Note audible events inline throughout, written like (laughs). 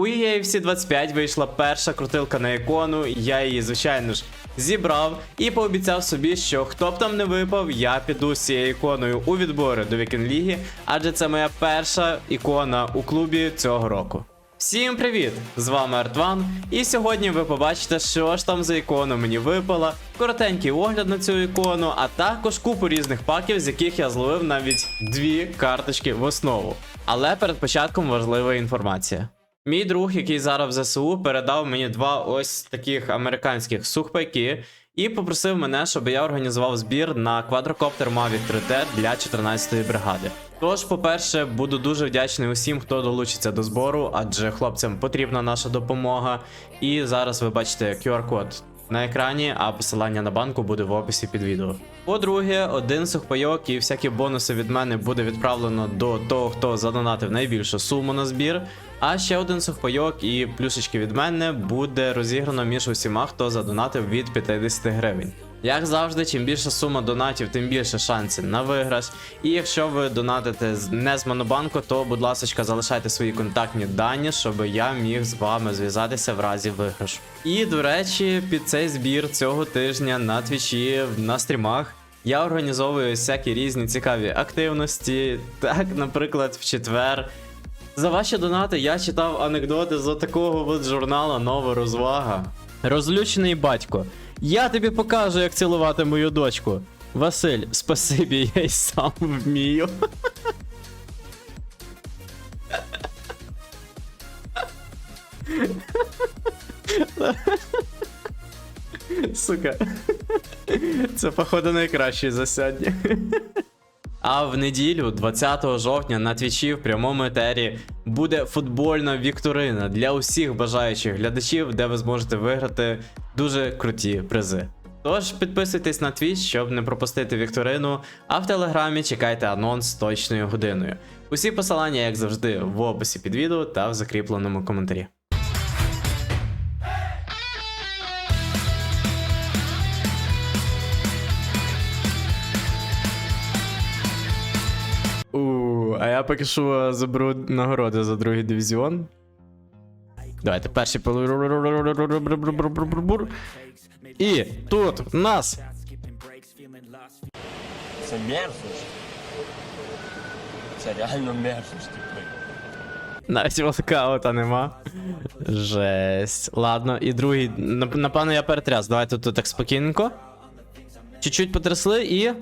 У EAFC 25 вийшла перша крутилка на ікону, я її, звичайно ж, зібрав і пообіцяв собі, що хто б там не випав, я піду з цією іконою у відбори до Вікенд Ліги, адже це моя перша ікона у клубі цього року. Всім привіт! З вами Артван, і сьогодні ви побачите, що ж там за ікона мені випала, коротенький огляд на цю ікону, а також купу різних паків, з яких я зловив навіть дві карточки в основу. Але перед початком важлива інформація. Мій друг, який зараз в ЗСУ, передав мені два ось таких американських сухпайки і попросив мене, щоб я організував збір на квадрокоптер Mavic 3T для 14-ї бригади. Тож, по-перше, буду дуже вдячний усім, хто долучиться до збору, адже хлопцям потрібна наша допомога. І зараз ви бачите QR-код на екрані, а посилання на банку буде в описі під відео. По-друге, один сухпайок і всякі бонуси від мене буде відправлено до того, хто задонатив найбільшу суму на збір. А ще один сухпайок і плюшечки від мене буде розіграно між усіма, хто задонатив від 50 гривень. Як завжди, чим більша сума донатів, тим більше шансів на виграш. І якщо ви донатите не з Монобанку, то, будь ласка, залишайте свої контактні дані, щоб я міг з вами зв'язатися в разі виграшу. І до речі, під цей збір цього тижня на твічі на стрімах. Я організовую всякі різні цікаві активності. Так, наприклад, в четвер. За ваші донати я читав анекдоти з такого от журнала Нова розвага. Розлючений батько. Я тобі покажу, як цілувати мою дочку. Василь, спасибі, (laughs) я й сам вмію. Сука. Це, походу, найкраще за сьогодні. А в неділю, 20 жовтня, на твічі в прямому етері буде футбольна вікторина для усіх бажаючих глядачів, де ви зможете виграти дуже круті призи. Тож підписуйтесь на твіч, щоб не пропустити вікторину, а в телеграмі чекайте анонс з точною годиною. Усі посилання, як завжди, в описі під відео та в закріпленому коментарі. У, а я поки що заберу нагороди за другий дивізіон. Давайте перший пол- І тут в нас Це мерзость. Це реально мерзость, типу. навіть волкаута нема. Жесть. Ладно, і другий. Напевно, я перетряс. Давайте тут так спокійненько. Чуть-чуть потрясли і.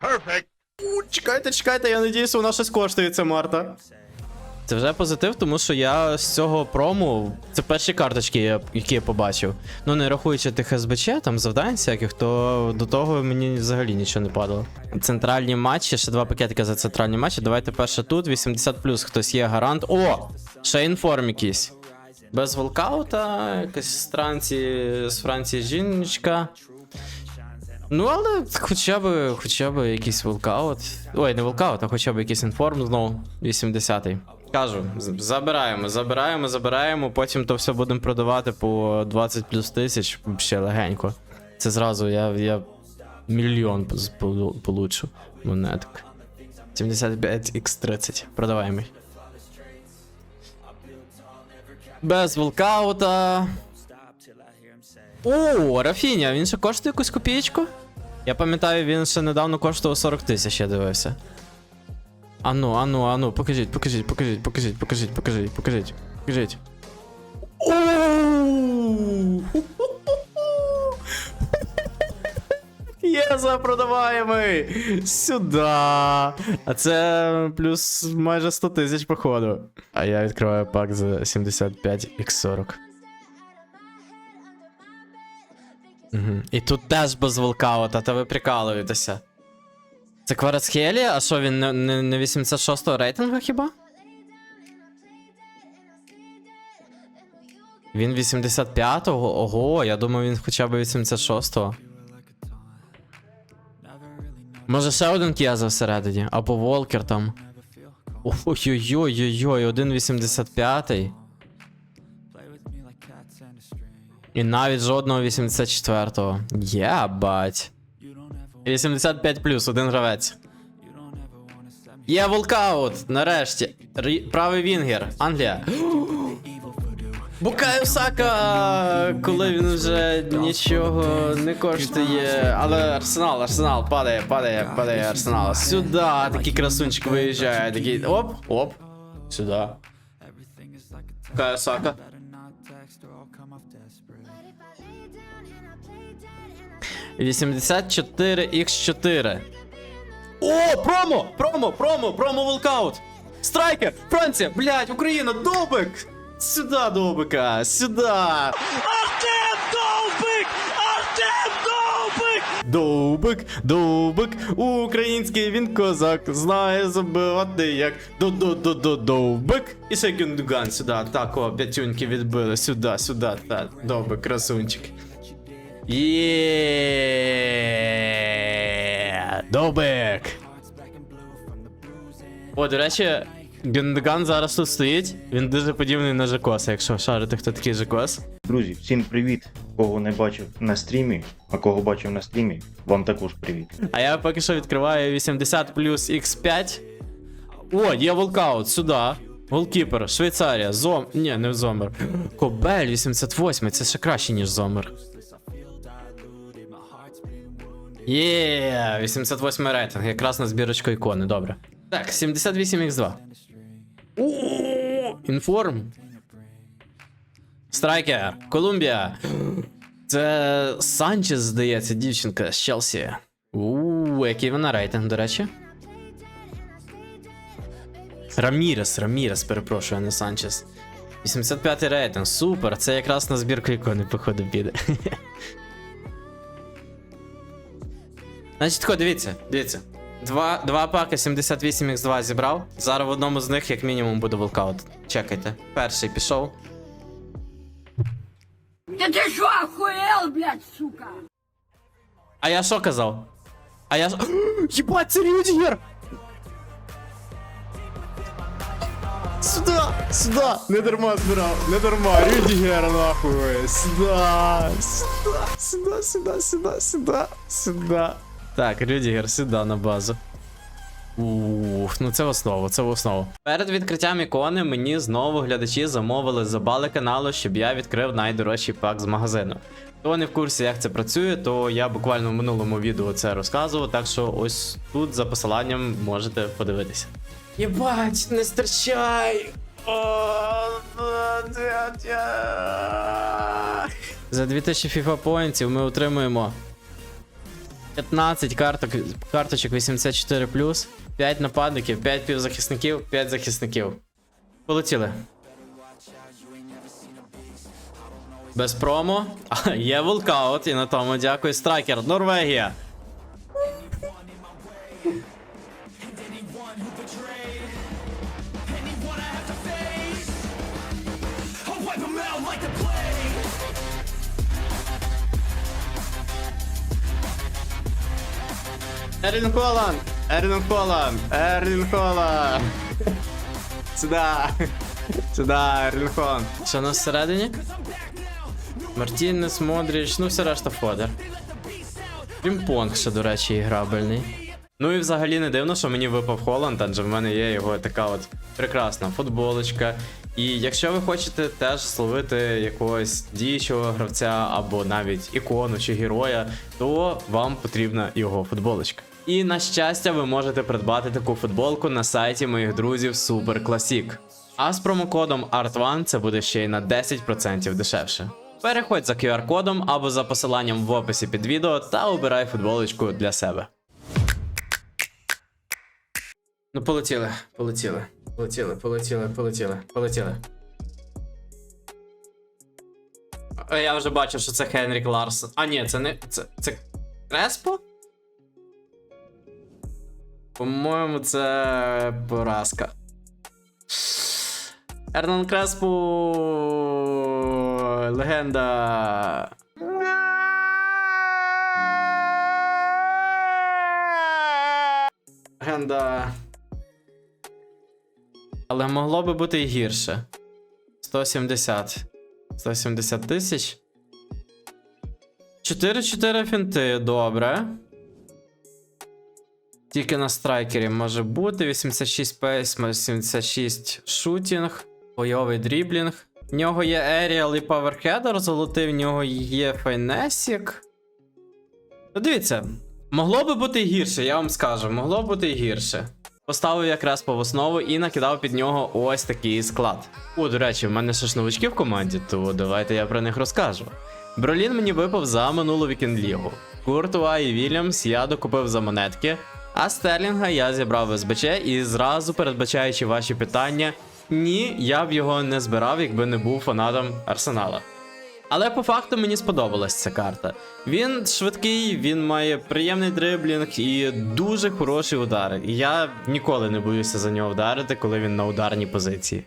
Perfect. Чекайте, чекайте, я надіюсь, вона щось коштує, ця Марта. Це вже позитив, тому що я з цього прому. Це перші карточки, які я побачив. Ну, не рахуючи тих СБЧ, там завдань всяких, то до того мені взагалі нічого не падало. Центральні матчі, ще два пакетики за центральні матчі. Давайте перше тут. 80 плюс хтось є гарант. О! Ще інформ якийсь. Без волкаута, якась з Франції, з Франції жіночка. Ну, але хоча б, хоча б якийсь волкаут. Ой, не волкаут, а хоча б якийсь інформ знову 80-й. Кажу, забираємо, забираємо, забираємо, потім то все будемо продавати по 20 плюс тисяч, ще легенько. Це зразу я, я мільйон получу монеток. 75x30. Продаваємо. Без волкаута. О, Рафіня, він ще коштує якусь копієчку? Я пам'ятаю, він ще недавно коштував 40 тисяч, я дивився. Ану, ану, ану, покажіть, покажіть, покажіть, покажіть, покажіть, покажіть, покажіть, покажіть. Є запродаваємий! Сюда. А це плюс майже 100 тисяч, походу. А я відкриваю пак за 75x40. Угу. І тут теж без волкаута, та ви прикалуєтеся. Це Кварацхелі? А що він не, не, не 86 го рейтингу хіба? Він 85-го? Ого, я думав, він хоча б 86-го. Може ще один К'яза всередині, або Волкер там. Ой-ой-ой-ой-ой, 1,85. І навіть жодного 84-го. Єбать. 85 плюс, один гравець. Є волкаут, нарешті. Рі- Правий Вінгер, Англія. (gasps) Букаю Сака, коли він вже нічого не коштує. Але Арсенал, Арсенал, падає, падає, падає Арсенал. Сюди, такий красунчик виїжджає, такий. Оп, оп. Сюди. Букаю Сака. 84 x 4 О, промо! Промо, промо, промо волкаут! Страйкер! Франція! Блять, Україна! Довбик! Сюда, Довбика! Сюда! Артем Довбик! Артем Довбик! Довбик, довбик, український він козак, знає забивати як до-до-до-до-довбик. І ще сюди, так, о, п'ятюньки відбили, сюди, сюди, так, довбик, красунчик. Є. Довбик. О, до речі, Гюндган зараз тут стоїть, він дуже подібний на Жакоса, якщо шарити, хто такий Жакос. Друзі, всім привіт! Кого не бачив на стрімі, а кого бачив на стрімі, вам також привіт. А я поки що відкриваю 80 плюс X5. О, є волкаут, сюди. Голкіпер, Швейцарія, Зом. Ні, не Зомер. Кобель 88, це ще краще, ніж Зомер. Є, 88 рейтинг, якраз на збірочку ікони, добре. Так, 78x2. О, інформ. Страйкер, Колумбія. Це Санчес, здається, дівчинка з Челсі. Ууу, який вона рейтинг, до речі. Рамірес, Рамірес, перепрошую, не Санчес. 85 рейтинг, супер, це якраз на збірку ікони, походу, піде. Значить, тако, дивіться, дивіться. Два, два паки 78x2 зібрав. Зараз в одному з них, як мінімум, буде волкаут. Чекайте. Перший пішов. Да ты что, охуел, блядь, сука? А я що казав? А я. (gasps) Єбать, це Рюдігер! Сюда! Сюда! Не дарма збирав, не дарма, Рюдігер нахуй! Сюда! Сюда! Сюда, сюда, сюда, сюда, сюда. Так, Рюдігер, сюди на базу. Ух, ну це в основу, це в основу. Перед відкриттям ікони мені знову глядачі замовили забали каналу, щоб я відкрив найдорожчий пак з магазину. Хто не в курсі, як це працює, то я буквально в минулому відео це розказував, так що ось тут за посиланням можете подивитися. Єбать, не стерчай! За 2000 FIFA поінтів ми отримуємо 15 карток, карточок 84 5 нападників, 5 півзахисників, 5 захисників. Полетіли. Без промо. (laughs) Є вулкаут, і на тому дякую. Страйкер, Норвегія. Ерлін Холланд! Ерлін Холланд! Ерлін Холланд! Сюда! Сюда, Ерлін Холланд! Що у нас всередині? Мартінес, Модріч, ну все решта фодер. Пінг-понг ще, до речі, грабельний. Ну і взагалі не дивно, що мені випав Холланд, адже в мене є його така от прекрасна футболочка. І якщо ви хочете теж словити якогось діючого гравця або навіть ікону чи героя, то вам потрібна його футболочка. І на щастя, ви можете придбати таку футболку на сайті моїх друзів Super Classic. А з промокодом ART1 це буде ще й на 10% дешевше. Переходь за QR-кодом або за посиланням в описі під відео та обирай футболочку для себе. Ну, полетіли, полетіли, полетіли, полетіли, полетіли, полетіли. Я вже бачив, що це Хенрік Ларсон. А, ні, це не. Це. Це Креспо? По-моєму, це поразка. Ернан Креспо. Легенда. Легенда. Але могло би бути і гірше. 170. 170 тисяч. 4-4 фінти, добре. Тільки на страйкері може бути 86 пейс, 76 шутінг, бойовий дріблінг. В нього є Еріал і Паверхедер золотий, в нього є Файнесік. Ну, дивіться, могло би бути гірше, я вам скажу, могло бути гірше. Поставив якраз по основу і накидав під нього ось такий склад. О, до речі, в мене ще ж новички в команді, то давайте я про них розкажу. Бролін мені випав за минулу вікенд-лігу. Куртуа і Вільямс я докупив за монетки, а Стерлінга я зібрав в СБЧ і зразу передбачаючи ваші питання, ні, я б його не збирав, якби не був фанатом Арсенала. Але по факту мені сподобалась ця карта. Він швидкий, він має приємний дриблінг і дуже хороший удар. Я ніколи не боюся за нього вдарити, коли він на ударній позиції.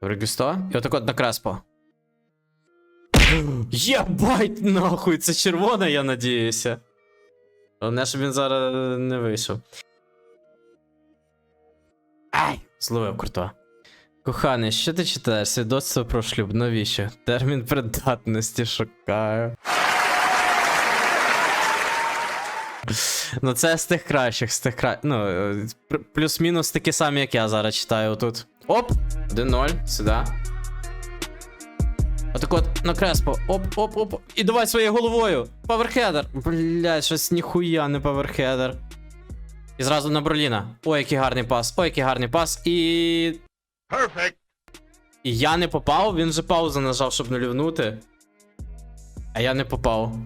Регісто? І отак от на Креспо. (gasps) Єбать, нахуй, це червона, я надіюся. Головне, щоб він зараз не вийшов. Ай! Зловив круто. Коханий, що ти читаєш? Свідоцтво про шлюб, навіщо? Термін придатності шукаю. Ну, це з тих кращих, з тих кращих. Ну, е, плюс-мінус такі самі, як я зараз читаю тут. Оп! 1-0, сюди. Отак от на Креспо. Оп, оп, оп. І давай своєю головою. Паверхедер. Блядь, щось ніхуя не паверхедер. І зразу на Броліна. Ой, який гарний пас. Ой, який гарний пас. І. Perfect. І я не попав, він же паузу нажав, щоб не лівнути. А я не попав.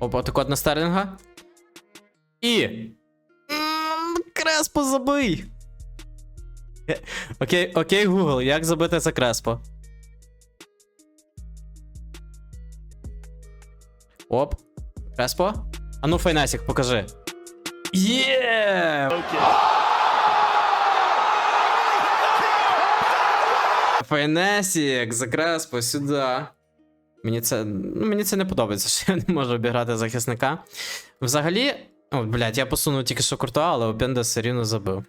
Опа, так от на Стерлінга. І. Креспо забий. Окей, окей, Google, як забити за Креспо? Оп. Креспо? А ну, Файнасік, покажи. Є! Файнесік, за Креспо, сюди. Мені це. Ну, мені це не подобається, що я не можу обіграти захисника. Взагалі. О, блядь, я посунув тільки що курта, але Опенда все рівно забив.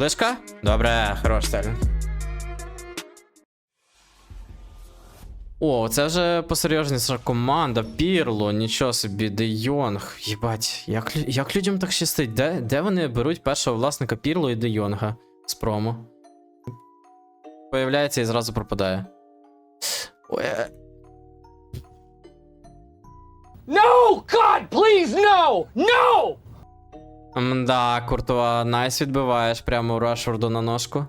Ближка? Добре, хорош Стерлінг. О, це вже посерйозніша команда. Пірло, нічого собі, Де Йонг. Єбать, як, як людям так щастить? Де, де вони беруть першого власника Пірло і Де Йонга з промо? Появляється і зразу пропадає. Ой, е, No! God, please, no! No! Мда, Куртова, найс відбиваєш прямо у Рашфорду на ножку.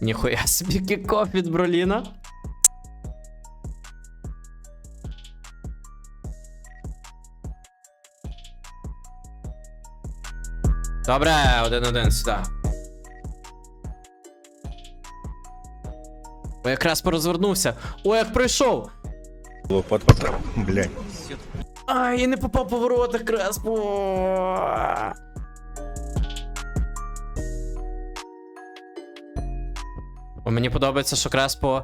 Ніхуя собі кікоф від Броліна. Добре, один-один сюди. О, якраз порозвернувся. О, як пройшов! Блять. Ай, я не попав по воротах, Креспо. Мені подобається, що Креспо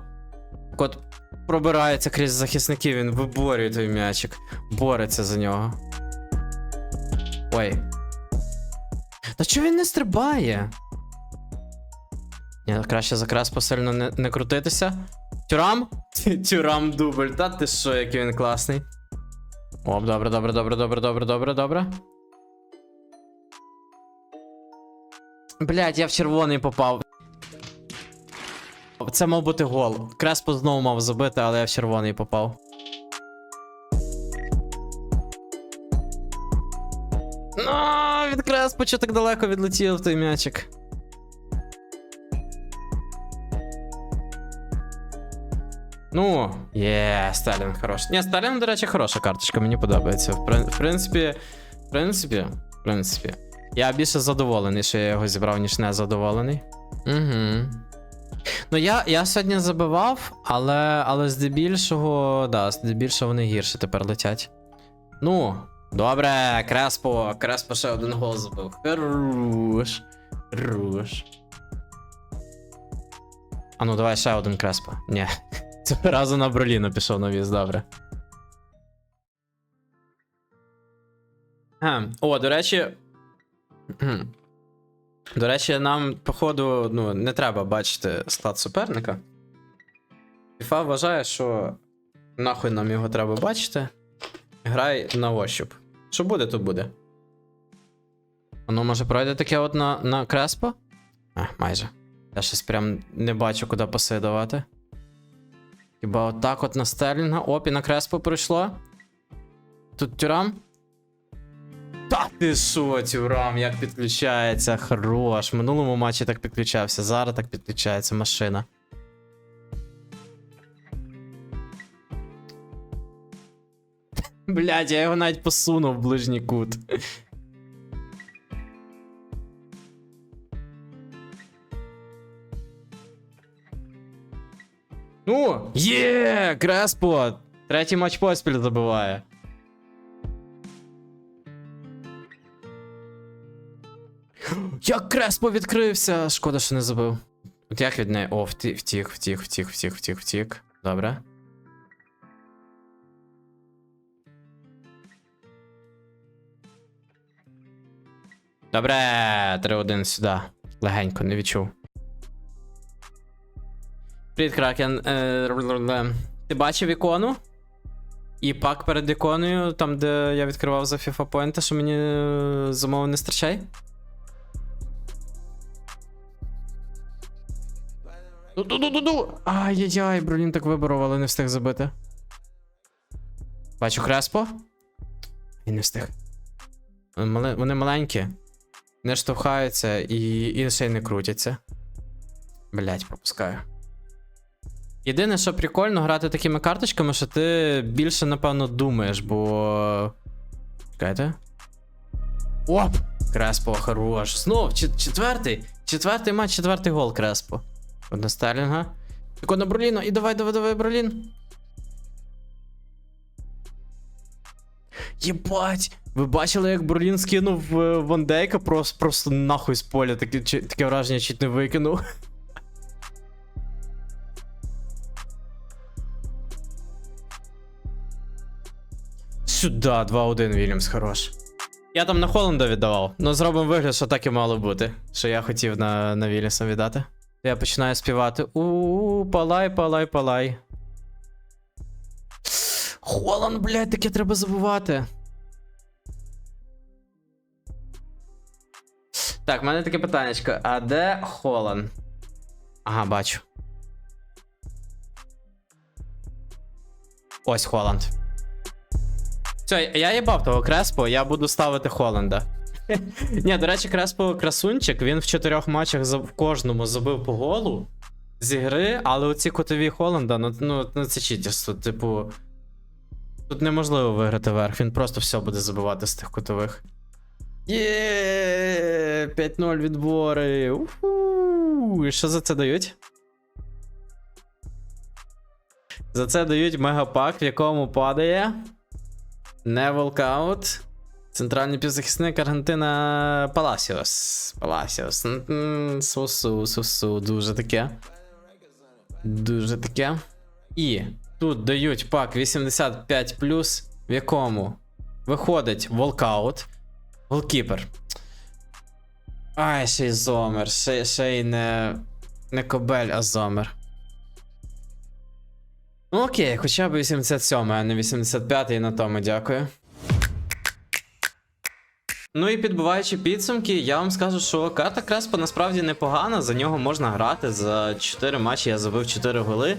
так от пробирається крізь захисників, він виборює той м'ячик, бореться за нього. Ой. Та чого він не стрибає? Ні, краще за Креспо сильно не, не крутитися. Тюрам? (laughs) Тюрам дубль, та ти що, який він класний. Оп, добре, добре, добре, добре, добре, добре, добре. Блять, я в червоний попав. Це мав бути гол. Креспо знову мав забити, але я в червоний попав. Ну, від Креспо що так далеко відлетів той м'ячик. Ну, є, Сталін хороший. Ні, Сталін, до речі, хороша карточка, мені подобається. В, в принципі, в принципі, в принципі. Я більше задоволений, що я його зібрав, ніж не задоволений. Угу. Ну, я, я сьогодні забивав, але, але здебільшого, да, здебільшого вони гірше тепер летять. Ну, добре, Креспо, Креспо ще один гол забив. Хорош. Хорош. А ну, давай ще один Креспо. Ні. Цього разу на Броліно пішов навіз, добре. А, о, до речі. До речі, нам, походу, ну, не треба бачити склад суперника. FIFA вважає, що нахуй нам його треба бачити. Грай на ощуп. Що буде, то буде. Воно може пройде таке от на, на Креспо? А, майже. Я щось прям не бачу, куди паси давати. Хіба отак от на Стерлінга. Оп, і на Креспо пройшло. Тут тюрам. Та ти що, тюрам, як підключається? Хорош. В минулому матчі так підключався, зараз так підключається машина. Блядь, я його навіть посунув в ближній кут. Ну, є! Креспо! Третій матч поспіль забиває. Як Креспо відкрився! Шкода, що не забив. От як від неї. О, втік, втік, втік, втік, втік, втік, втік. Добре. Добре, 3-1 сюди. Легенько, не відчув. Привіт, Кракен. Е. Ти бачив ікону? І пак перед іконою, там, де я відкривав за FIFA Point, що мені е, замовив не страчай? Ду-ду-ду-ду-ду! Ай-яй-яй, блін, так виборов, але не встиг забити. Бачу Креспо. І не встиг. Вони маленькі, не штовхаються і, і ще й не крутяться. Блять, пропускаю. Єдине, що прикольно грати такими карточками, що ти більше, напевно, думаєш, бо. Чекайте. Оп! Креспо, хорош. Знов, чет- четвертий. Четвертий матч, четвертий гол Креспо. Одна Стерлінга. Так на Броліно. І давай, давай, давай, Бролін. Єбать! Ви бачили, як Бролін скинув е, Ван Дейка просто, просто нахуй з поля. Таке, таке враження чуть не викинув. Сюда, 2-1 Вільямс, хорош. Я там на Холланда віддавав, ну зробимо вигляд, що так і мало бути. Що я хотів на, на Вільямса віддати. Я починаю співати. У палай, палай, палай. Холланд, блядь, таке треба забувати. Так, в мене таке питаннячко. А де Холланд? Ага, бачу. Ось Холланд. Все, я їбав того Креспо, я буду ставити Холланда. (laughs) Ні, до речі, Креспо красунчик, він в чотирьох матчах в кожному забив по голу з ігри, але оці котові Холланда, ну, ну, ну це читерство, типу. Тут неможливо виграти верх, він просто все буде забивати з тих кутових. Є 5-0 відбори. Уху. І Що за це дають? За це дають мегапак, в якому падає. Не волкаут. Центральний півзахисник Аргентина Паласіос. Паласіос. Сусу, сусу, дуже таке. Дуже таке. І тут дають пак 85, в якому виходить волкаут. Голкіпер. Ай, ще й зомер. Ще, ще й не. Не кобель, а зомер. Ну окей, хоча б 87, а не 85 і на тому дякую. Ну і підбиваючи підсумки, я вам скажу, що карта Креспа насправді непогана, за нього можна грати. За 4 матчі я забив 4 голи.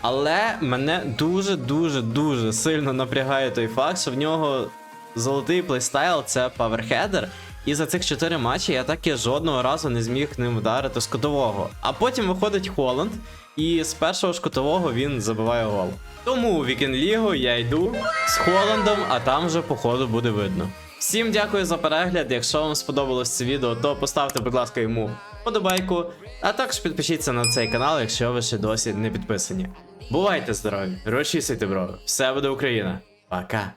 Але мене дуже-дуже дуже сильно напрягає той факт, що в нього золотий плейстайл це паверхедер. І за цих 4 матчі я так і жодного разу не зміг ним вдарити з кутового. А потім виходить Холланд, і з першого ж кутового він забиває гол. Тому у Вікенд Лігу я йду з Холландом, а там вже по ходу буде видно. Всім дякую за перегляд. Якщо вам сподобалось це відео, то поставте, будь ласка, йому подобайку, а також підпишіться на цей канал, якщо ви ще досі не підписані. Бувайте здорові, розчісуйте бро, все буде Україна. Пока.